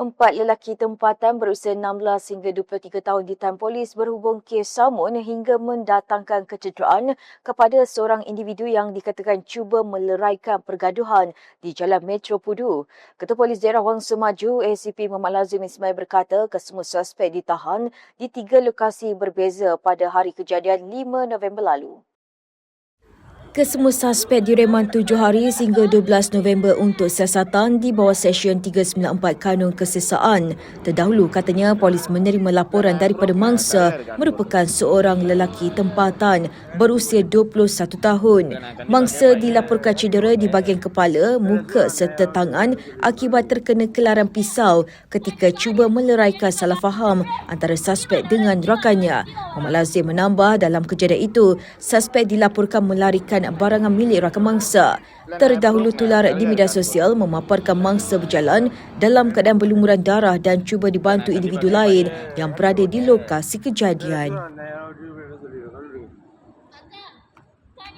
Empat lelaki tempatan berusia 16 hingga 23 tahun ditahan polis berhubung kes samun hingga mendatangkan kecederaan kepada seorang individu yang dikatakan cuba meleraikan pergaduhan di Jalan Metro Pudu. Ketua Polis Daerah Wang Semaju, ACP Muhammad Lazim Ismail berkata kesemua suspek ditahan di tiga lokasi berbeza pada hari kejadian 5 November lalu. Kesemua suspek direman tujuh hari sehingga 12 November untuk siasatan di bawah Seksyen 394 Kanun Kesesaan. Terdahulu katanya polis menerima laporan daripada mangsa merupakan seorang lelaki tempatan berusia 21 tahun. Mangsa dilaporkan cedera di bahagian kepala, muka serta tangan akibat terkena kelaran pisau ketika cuba meleraikan salah faham antara suspek dengan rakannya. Muhammad Lazim menambah dalam kejadian itu, suspek dilaporkan melarikan menggunakan barangan milik rakan mangsa. Terdahulu tular di media sosial memaparkan mangsa berjalan dalam keadaan berlumuran darah dan cuba dibantu individu lain yang berada di lokasi kejadian.